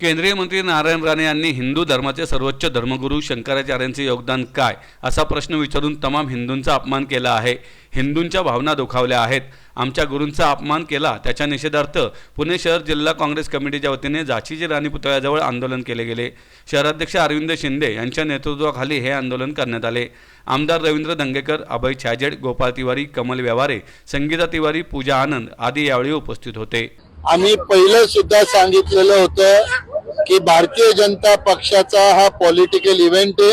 केंद्रीय मंत्री नारायण राणे यांनी हिंदू धर्माचे सर्वोच्च धर्मगुरू शंकराचार्यांचे योगदान काय असा प्रश्न विचारून तमाम हिंदूंचा अपमान केला आहे. हिंदूंच्या भावना दुखावल्या आहेत. आमच्या गुरूंचा अपमान केला. त्याच्या निषेधार्थ पुणे शहर जिल्हा काँग्रेस कमिटीच्या वतीने झाशीची राणी पुतळ्याजवळ आंदोलन केले गेले. शहराध्यक्ष अरविंद शिंदे यांच्या नेतृत्वाखाली हे आंदोलन करण्यात आले. आमदार रवींद्र दंगेकर अभय छाजेड गोपाळ तिवारी कमल व्यवहारे संगीता तिवारी पूजा आनंद आदी यावेळी उपस्थित होते. आम्ही पहिलं सुद्धा सांगितलेलं होतं की भारतीय जनता पक्षाचा हा पॉलिटिकल इव्हेंट आहे.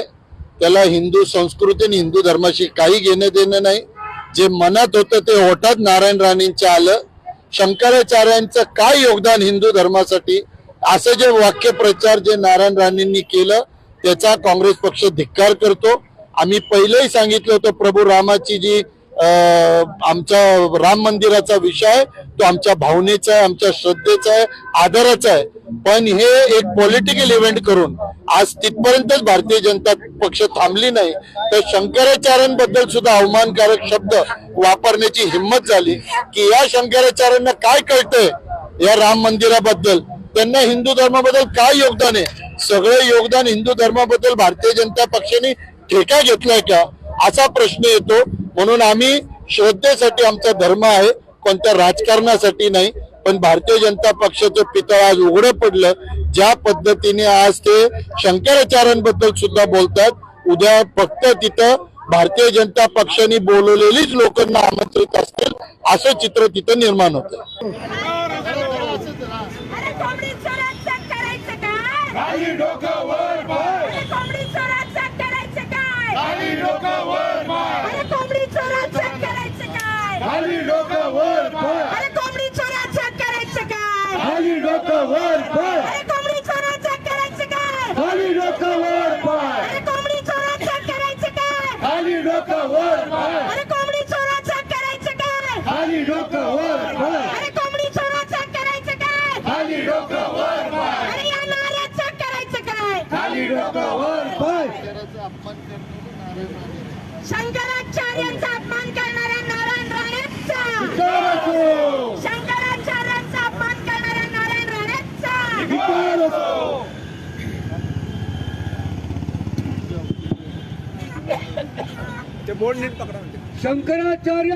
त्याला हिंदू संस्कृती आणि हिंदू धर्माशी काही घेणं देणं नाही. जे मनात होतं ते होतात. नारायण राणेंच्या आलं. शंकराचार्यांचं काय योगदान हिंदू धर्मासाठी? असं जे वाक्यप्रचार जे नारायण राणेंनी केलं त्याचा काँग्रेस पक्ष धिक्कार करतो. आम्ही पहिलेही सांगितलं होतं प्रभू रामाची जी आमचा आमच्या राम मंदिराचा विषय आहे तो आमच्या भावनेचा आहे आमच्या श्रद्धेचा आहे आदराचा आहे. पण हे एक पॉलिटिकल इव्हेंट करून आज तिथपर्यंतच भारतीय जनता पक्ष थांबली नाही. तर शंकराचार्यांबद्दल सुद्धा अवमानकारक शब्द वापरण्याची हिंमत झाली की या शंकराचार्यांना काय कळतंय या राम मंदिराबद्दल? त्यांना हिंदू धर्माबद्दल काय योगदान आहे? सगळं योगदान हिंदू धर्माबद्दल भारतीय जनता पक्षाने ठेका घेतलाय का? असा प्रश्न येतो. म्हणून आम्ही श्रद्धेसाठी आमचा धर्म आहे कोणत्या राजकारणासाठी नाही पण भारतीय जनता पक्षाचं पितळ आज उघडं पडलं. ज्या पद्धतीने आज ते शंकराचार्यांबद्दल सुद्धा बोलतात उद्या फक्त तिथं भारतीय जनता पक्षाने बोलवलेलीच लोकांना आमंत्रित असतील असं चित्र तिथं निर्माण होतं. खाली डोकं वर पाय अरे कोंबडी चोराचं करायचं काय? खाली डोकं वर पाय अरे कोंबडी चोराचं करायचं काय? खाली डोकं वर पाय अरे या नाऱ्याचं करायचं काय? खाली डोकं वर पाय शंकराचार्यांचा अपमान करणाऱ्या नारायण राणेचा धिक्कार असो शंकराचार्यांचा अपमान करणाऱ्या नारायण राणेचा धिक्कार असो ते बोर्ड नीट पकडा शंकराचार्य